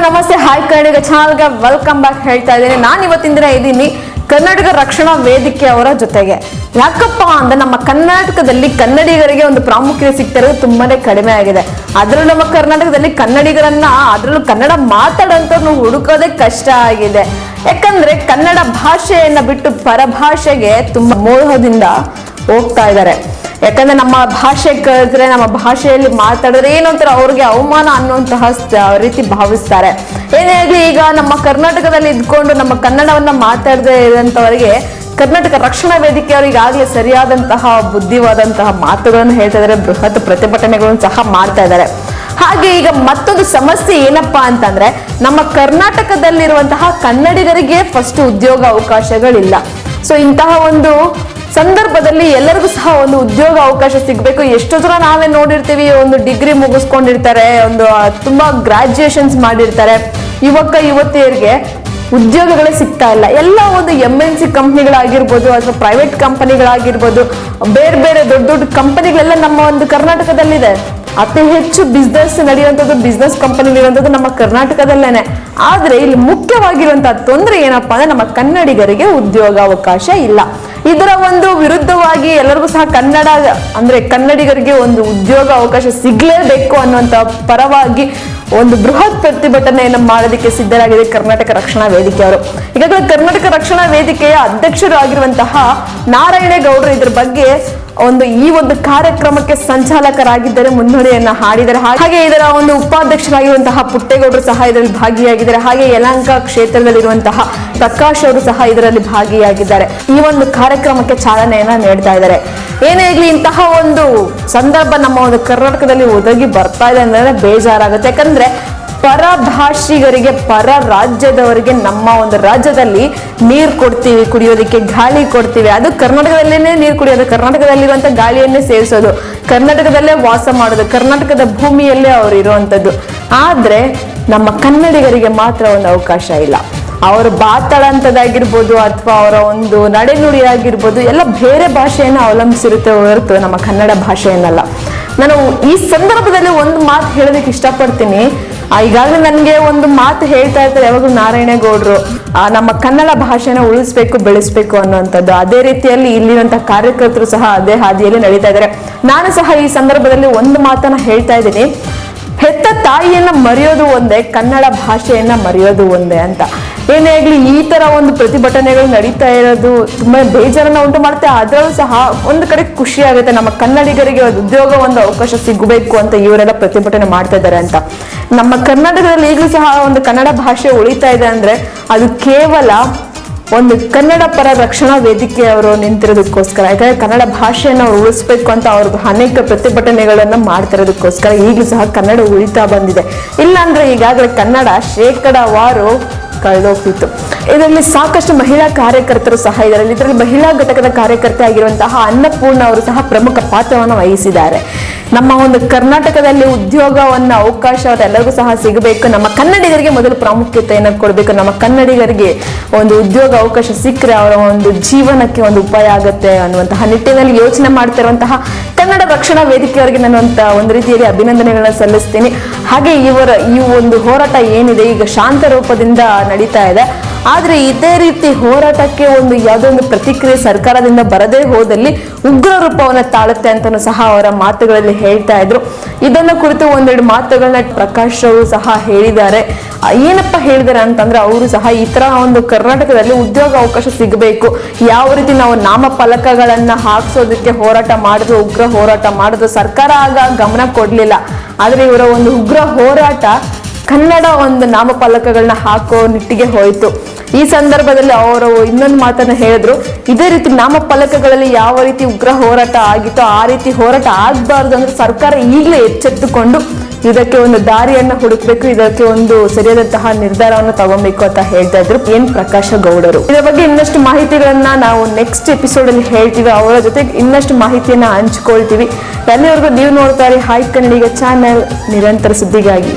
ನಮಸ್ತೆ. ಹಾಯ್ ಕನ್ನಡಿಗ ಚಾನಲ್ಗೆ welcome back ಹೇಳ್ತಾ ಇದ್ದೀನಿ. ನಾನು ಇವತ್ತಿನ ದಿನ ಇದ್ದೀನಿ ಕರ್ನಾಟಕ ರಕ್ಷಣಾ ವೇದಿಕೆ ಅವರ ಜೊತೆಗೆ. ಯಾಕಪ್ಪ ಅಂದ್ರೆ ನಮ್ಮ ಕರ್ನಾಟಕದಲ್ಲಿ ಕನ್ನಡಿಗರಿಗೆ ಒಂದು ಪ್ರಾಮುಖ್ಯತೆ ಸಿಗ್ತಿರೋದು ತುಂಬಾನೇ ಕಡಿಮೆ ಆಗಿದೆ. ಅದರಲ್ಲೂ ನಮ್ಮ ಕರ್ನಾಟಕದಲ್ಲಿ ಕನ್ನಡಿಗರನ್ನ ಅದರಲ್ಲೂ ಕನ್ನಡ ಮಾತಾಡೋಂಥವ್ರನ್ನ ಹುಡುಕೋದೇ ಕಷ್ಟ ಆಗಿದೆ. ಯಾಕಂದ್ರೆ ಕನ್ನಡ ಭಾಷೆಯನ್ನ ಬಿಟ್ಟು ಪರಭಾಷೆಗೆ ತುಂಬಾ ಮೋಹದಿಂದ ಹೋಗ್ತಾ ಇದ್ದಾರೆ. ಯಾಕಂದ್ರೆ ನಮ್ಮ ಭಾಷೆ ಕಲಿತ್ರೆ ನಮ್ಮ ಭಾಷೆಯಲ್ಲಿ ಮಾತಾಡಿದ್ರೆ ಏನೊಂಥರ ಅವ್ರಿಗೆ ಅವಮಾನ ಅನ್ನುವಂತಹ ರೀತಿ ಭಾವಿಸ್ತಾರೆ. ಏನೇ ಆಗಲಿ ಈಗ ನಮ್ಮ ಕರ್ನಾಟಕದಲ್ಲಿ ಇದ್ಕೊಂಡು ನಮ್ಮ ಕನ್ನಡವನ್ನ ಮಾತಾಡದೇ ಇರುವಂತವರಿಗೆ ಕರ್ನಾಟಕ ರಕ್ಷಣಾ ವೇದಿಕೆಯವರು ಈಗಾಗಲೇ ಸರಿಯಾದಂತಹ ಬುದ್ಧಿವಾದಂತಹ ಮಾತುಗಳನ್ನು ಹೇಳ್ತಾ ಇದ್ದಾರೆ ಬೃಹತ್ ಪ್ರತಿಭಟನೆಗಳನ್ನು ಸಹ ಮಾಡ್ತಾ ಇದ್ದಾರೆ. ಹಾಗೆ ಈಗ ಮತ್ತೊಂದು ಸಮಸ್ಯೆ ಏನಪ್ಪಾ ಅಂತಂದ್ರೆ, ನಮ್ಮ ಕರ್ನಾಟಕದಲ್ಲಿರುವಂತಹ ಕನ್ನಡಿಗರಿಗೆ ಫಸ್ಟ್ ಉದ್ಯೋಗ ಅವಕಾಶಗಳಿಲ್ಲ. ಸೊ ಇಂತಹ ಒಂದು ಸಂದರ್ಭದಲ್ಲಿ ಎಲ್ಲರಿಗೂ ಸಹ ಒಂದು ಉದ್ಯೋಗ ಅವಕಾಶ ಸಿಗಬೇಕು. ಎಷ್ಟೋ ಜನ ನಾವೇ ನೋಡಿರ್ತೀವಿ, ಒಂದು ಡಿಗ್ರಿ ಮುಗಿಸ್ಕೊಂಡಿರ್ತಾರೆ, ಒಂದು ತುಂಬ ಗ್ರಾಜುಯೇಷನ್ಸ್ ಮಾಡಿರ್ತಾರೆ. ಯುವಕ, ಯುವತಿಯರಿಗೆ ಉದ್ಯೋಗಗಳೇ ಸಿಗ್ತಾ ಇಲ್ಲ. ಎಲ್ಲ ಒಂದು ಎಂ ಎನ್ ಸಿ ಕಂಪ್ನಿಗಳಾಗಿರ್ಬೋದು, ಅಥವಾ ಪ್ರೈವೇಟ್ ಕಂಪನಿಗಳಾಗಿರ್ಬೋದು ಬೇರೆ ಬೇರೆ ದೊಡ್ಡ ದೊಡ್ಡ ಕಂಪನಿಗಳೆಲ್ಲ ನಮ್ಮ ಒಂದು ಕರ್ನಾಟಕದಲ್ಲಿದೆ. ಅತಿ ಹೆಚ್ಚು ಬಿಸ್ನೆಸ್ ನಡೆಯುವಂಥದ್ದು ಬಿಸ್ನೆಸ್ ಕಂಪನಿಗಳಿರುವಂಥದ್ದು ನಮ್ಮ ಕರ್ನಾಟಕದಲ್ಲೇನೆ. ಆದ್ರೆ ಇಲ್ಲಿ ಮುಖ್ಯವಾಗಿರುವಂಥ ತೊಂದರೆ ಏನಪ್ಪಾ ಅಂದ್ರೆ ನಮ್ಮ ಕನ್ನಡಿಗರಿಗೆ ಉದ್ಯೋಗ ಅವಕಾಶ ಇಲ್ಲ. ಇದರ ಒಂದು ವಿರುದ್ಧವಾಗಿ ಎಲ್ಲರಿಗೂ ಸಹ ಕನ್ನಡ ಅಂದ್ರೆ ಕನ್ನಡಿಗರಿಗೆ ಒಂದು ಉದ್ಯೋಗ ಅವಕಾಶ ಸಿಗ್ಲೇಬೇಕು ಅನ್ನುವಂತ ಪರವಾಗಿ ಒಂದು ಬೃಹತ್ ಪ್ರತಿಭಟನೆಯನ್ನು ಮಾಡೋದಕ್ಕೆ ಸಿದ್ಧರಾಗಿದೆ ಕರ್ನಾಟಕ ರಕ್ಷಣಾ ವೇದಿಕೆಯವರು ಈಗಾಗಲೇ ಕರ್ನಾಟಕ ರಕ್ಷಣಾ ವೇದಿಕೆಯ ಅಧ್ಯಕ್ಷರು ಆಗಿರುವಂತಹ ನಾರಾಯಣೇಗೌಡರು ಇದ್ರ ಬಗ್ಗೆ ಒಂದು ಈ ಒಂದು ಕಾರ್ಯಕ್ರಮಕ್ಕೆ ಸಂಚಾಲಕರಾಗಿದ್ದರೆ ಮುನ್ನಡೆಯನ್ನ ಹಾಡಿದ್ದಾರೆ ಹಾಗೆ ಇದರ ಒಂದು ಉಪಾಧ್ಯಕ್ಷರಾಗಿರುವಂತಹ ಪುಟ್ಟೇಗೌಡರು ಸಹ ಇದರಲ್ಲಿ ಭಾಗಿಯಾಗಿದ್ದಾರೆ. ಹಾಗೆ ಯಲಂಕ ಕ್ಷೇತ್ರದಲ್ಲಿರುವಂತಹ ಪ್ರಕಾಶ್ ಅವರು ಸಹ ಇದರಲ್ಲಿ ಭಾಗಿಯಾಗಿದ್ದಾರೆ. ಈ ಒಂದು ಕಾರ್ಯಕ್ರಮಕ್ಕೆ ಚಾಲನೆಯನ್ನ ನೀಡ್ತಾ ಇದ್ದಾರೆ. ಏನೇ ಇರಲಿ, ಇಂತಹ ಒಂದು ಸಂದರ್ಭ ನಮ್ಮ ಒಂದು ಕರ್ನಾಟಕದಲ್ಲಿ ಒದಗಿ ಬರ್ತಾ ಇದೆ ಅಂದ್ರೆ ಬೇಜಾರಾಗುತ್ತೆ. ಯಾಕಂದ್ರೆ ಪರ ಭಾಷಿಗರಿಗೆ ಪರ ರಾಜ್ಯದವರಿಗೆ ನಮ್ಮ ಒಂದು ರಾಜ್ಯದಲ್ಲಿ ನೀರು ಕೊಡ್ತೀವಿ, ಕುಡಿಯೋದಕ್ಕೆ ಗಾಳಿ ಕೊಡ್ತೀವಿ. ಅದು ಕರ್ನಾಟಕದಲ್ಲೇನೇ ನೀರು ಕುಡಿಯೋದು, ಕರ್ನಾಟಕದಲ್ಲಿರುವಂತ ಗಾಳಿಯನ್ನೇ ಸೇವಿಸೋದು, ಕರ್ನಾಟಕದಲ್ಲೇ ವಾಸ ಮಾಡೋದು, ಕರ್ನಾಟಕದ ಭೂಮಿಯಲ್ಲೇ ಅವ್ರು ಇರುವಂಥದ್ದು ಆದ್ರೆ ನಮ್ಮ ಕನ್ನಡಿಗರಿಗೆ ಮಾತ್ರ ಒಂದು ಅವಕಾಶ ಇಲ್ಲ. ಅವರು ಬಾತಾಡಂಥದ್ದಾಗಿರ್ಬೋದು ಅಥವಾ ಅವರ ಒಂದು ನಡೆನುಡಿ ಆಗಿರ್ಬೋದು ಎಲ್ಲ ಬೇರೆ ಭಾಷೆಯನ್ನು ಅವಲಂಬಿಸಿರುತ್ತೆ ಹೊರತು ನಮ್ಮ ಕನ್ನಡ ಭಾಷೆಯನ್ನಲ್ಲ. ನಾನು ಈ ಸಂದರ್ಭದಲ್ಲಿ ಒಂದು ಮಾತು ಹೇಳೋದಕ್ಕೆ ಇಷ್ಟಪಡ್ತೀನಿ. ಈಗಾಗಲೇ ನನಗೆ ಒಂದು ಮಾತು ಹೇಳ್ತಾ ಇರ್ತಾರೆ ಯಾವಾಗಲೂ ನಾರಾಯಣ ಗೌಡರು. ನಮ್ಮ ಕನ್ನಡ ಭಾಷೆನ ಉಳಿಸ್ಬೇಕು, ಬೆಳೆಸ್ಬೇಕು ಅನ್ನುವಂಥದ್ದು. ಅದೇ ರೀತಿಯಲ್ಲಿ ಇಲ್ಲಿರುವಂತಹ ಕಾರ್ಯಕರ್ತರು ಸಹ ಅದೇ ಹಾದಿಯಲ್ಲಿ ನಡೀತಾ ಇದ್ದಾರೆ. ನಾನು ಸಹ ಈ ಸಂದರ್ಭದಲ್ಲಿ ಒಂದು ಮಾತನ್ನ ಹೇಳ್ತಾ ಇದ್ದೀನಿ. ಹೆತ್ತ ತಾಯಿಯನ್ನ ಮರೆಯೋದು ಒಂದೇ, ಕನ್ನಡ ಭಾಷೆಯನ್ನ ಮರೆಯೋದು ಒಂದೇ ಅಂತ. ಏನೇ ಆಗ್ಲಿ, ಈ ತರ ಒಂದು ಪ್ರತಿಭಟನೆಗಳು ನಡೀತಾ ಇರೋದು ತುಂಬಾ ಬೇಜಾರನ್ನ ಉಂಟು ಮಾಡುತ್ತೆ. ಅದರಲ್ಲೂ ಸಹ ಒಂದು ಕಡೆ ಖುಷಿ ಆಗುತ್ತೆ. ನಮ್ಮ ಕನ್ನಡಿಗರಿಗೆ ಉದ್ಯೋಗ, ಒಂದು ಅವಕಾಶ ಸಿಗಬೇಕು ಅಂತ ಇವರೆಲ್ಲ ಪ್ರತಿಭಟನೆ ಮಾಡ್ತಾ ಇದ್ದಾರೆ ಅಂತ. ನಮ್ಮ ಕರ್ನಾಟಕದಲ್ಲಿ ಈಗಲೂ ಸಹ ಒಂದು ಕನ್ನಡ ಭಾಷೆ ಉಳಿತಾ ಇದೆ ಅಂದ್ರೆ ಅದು ಕೇವಲ ಒಂದು ಕನ್ನಡ ಪರ ರಕ್ಷಣಾ ವೇದಿಕೆ ಅವರು ನಿಂತಿರೋದಕ್ಕೋಸ್ಕರ, ಯಾಕಂದ್ರೆ ಕನ್ನಡ ಭಾಷೆಯನ್ನು ಅವ್ರು ಉಳಿಸ್ಬೇಕು ಅಂತ ಅವ್ರ ಅನೇಕ ಪ್ರತಿಭಟನೆಗಳನ್ನು ಮಾಡ್ತಿರೋದಕ್ಕೋಸ್ಕರ ಈಗಲೂ ಸಹ ಕನ್ನಡ ಉಳಿತಾ ಬಂದಿದೆ. ಇಲ್ಲಾಂದ್ರೆ ಈಗಾಗಲೇ ಕನ್ನಡ ಶೇಕಡವಾರು ಕಳೆದೋಗ್ತಿತ್ತು. ಇದರಲ್ಲಿ ಸಾಕಷ್ಟು ಮಹಿಳಾ ಕಾರ್ಯಕರ್ತರು ಸಹ ಇದರಲ್ಲಿ ಇದರಲ್ಲಿ ಮಹಿಳಾ ಘಟಕದ ಕಾರ್ಯಕರ್ತೆ ಆಗಿರುವಂತಹ ಅನ್ನಪೂರ್ಣ ಅವರು ಸಹ ಪ್ರಮುಖ ಪಾತ್ರವನ್ನು ವಹಿಸಿದ್ದಾರೆ. ನಮ್ಮ ಒಂದು ಕರ್ನಾಟಕದಲ್ಲಿ ಉದ್ಯೋಗವನ್ನ ಅವಕಾಶ ಎಲ್ಲರಿಗೂ ಸಹ ಸಿಗಬೇಕು. ನಮ್ಮ ಕನ್ನಡಿಗರಿಗೆ ಮೊದಲು ಪ್ರಾಮುಖ್ಯತೆಯನ್ನು ಕೊಡಬೇಕು. ನಮ್ಮ ಕನ್ನಡಿಗರಿಗೆ ಒಂದು ಉದ್ಯೋಗ ಅವಕಾಶ ಸಿಕ್ಕರೆ ಅವರ ಒಂದು ಜೀವನಕ್ಕೆ ಒಂದು ಉಪಾಯ ಆಗುತ್ತೆ ಅನ್ನುವಂತಹ ನಿಟ್ಟಿನಲ್ಲಿ ಯೋಚನೆ ಮಾಡ್ತಿರುವಂತಹ ಕನ್ನಡ ರಕ್ಷಣಾ ವೇದಿಕೆಯವರಿಗೆ ನಾನು ಅಂತ ಒಂದು ರೀತಿಯಲ್ಲಿ ಅಭಿನಂದನೆಗಳನ್ನ ಸಲ್ಲಿಸ್ತೀನಿ. ಹಾಗೆ ಇವರ ಈ ಒಂದು ಹೋರಾಟ ಏನಿದೆ, ಈಗ ಶಾಂತ ರೂಪದಿಂದ ನಡೀತಾ ಇದೆ. ಆದ್ರೆ ಇದೇ ರೀತಿ ಹೋರಾಟಕ್ಕೆ ಒಂದು ಯಾವುದೋ ಒಂದು ಪ್ರತಿಕ್ರಿಯೆ ಸರ್ಕಾರದಿಂದ ಬರದೇ ಹೋದಲ್ಲಿ ಉಗ್ರ ರೂಪವನ್ನು ತಾಳುತ್ತೆ ಅಂತಲೂ ಸಹ ಅವರ ಮಾತುಗಳಲ್ಲಿ ಹೇಳ್ತಾ ಇದ್ರು. ಇದನ್ನ ಕುರಿತು ಒಂದೆರಡು ಮಾತುಗಳನ್ನ ಪ್ರಕಾಶ್ ಅವರು ಸಹ ಹೇಳಿದ್ದಾರೆ. ಏನಪ್ಪ ಹೇಳಿದ್ದಾರೆ ಅಂತಂದ್ರೆ ಅವರು ಸಹ ಈ ತರ ಒಂದು ಕರ್ನಾಟಕದಲ್ಲಿ ಉದ್ಯೋಗ ಅವಕಾಶ ಸಿಗಬೇಕು. ಯಾವ ರೀತಿ ನಾವು ನಾಮಫಲಕಗಳನ್ನ ಹಾಕ್ಸೋದಕ್ಕೆ ಹೋರಾಟ ಮಾಡಿದ್ರು, ಉಗ್ರ ಹೋರಾಟ ಮಾಡಿದ್ರು ಸರ್ಕಾರ ಆಗ ಗಮನ ಕೊಡ್ಲಿಲ್ಲ. ಆದ್ರೆ ಇವರ ಒಂದು ಉಗ್ರ ಹೋರಾಟ ಕನ್ನಡ ಒಂದು ನಾಮಫಲಕಗಳನ್ನ ಹಾಕೋ ನಿಟ್ಟಿಗೆ ಹೋಯಿತು. ಈ ಸಂದರ್ಭದಲ್ಲಿ ಅವರು ಇನ್ನೊಂದು ಮಾತನ್ನ ಹೇಳಿದ್ರು. ಇದೇ ರೀತಿ ನಾಮಫಲಕಗಳಲ್ಲಿ ಯಾವ ರೀತಿ ಉಗ್ರ ಹೋರಾಟ ಆಗಿತ್ತೋ ಆ ರೀತಿ ಹೋರಾಟ ಆಗಬಾರ್ದು ಅಂದ್ರೆ ಸರ್ಕಾರ ಈಗಲೇ ಎಚ್ಚೆತ್ತುಕೊಂಡು ಇದಕ್ಕೆ ಒಂದು ದಾರಿಯನ್ನ ಹುಡುಕ್ಬೇಕು, ಇದಕ್ಕೆ ಒಂದು ಸರಿಯಾದಂತಹ ನಿರ್ಧಾರವನ್ನು ತಗೊಬೇಕು ಅಂತ ಹೇಳ್ತಾ ಇದ್ರು ಎನ್ ಪ್ರಕಾಶ ಗೌಡರು. ಇದರ ಬಗ್ಗೆ ಇನ್ನಷ್ಟು ಮಾಹಿತಿಗಳನ್ನ ನಾವು ನೆಕ್ಸ್ಟ್ ಎಪಿಸೋಡ್ ಅಲ್ಲಿ ಹೇಳ್ತೀವಿ. ಅವರ ಜೊತೆ ಇನ್ನಷ್ಟು ಮಾಹಿತಿಯನ್ನ ಹಂಚ್ಕೊಳ್ತೀವಿ. ಅಲ್ಲಿವರೆಗೂ ನೀವು ನೋಡ್ತಾರೆ ಹಾಯ್ ಕನ್ನಡಿಗ ಚಾನೆಲ್. ನಿರಂತರ ಸುದ್ದಿಗಾಗಿ.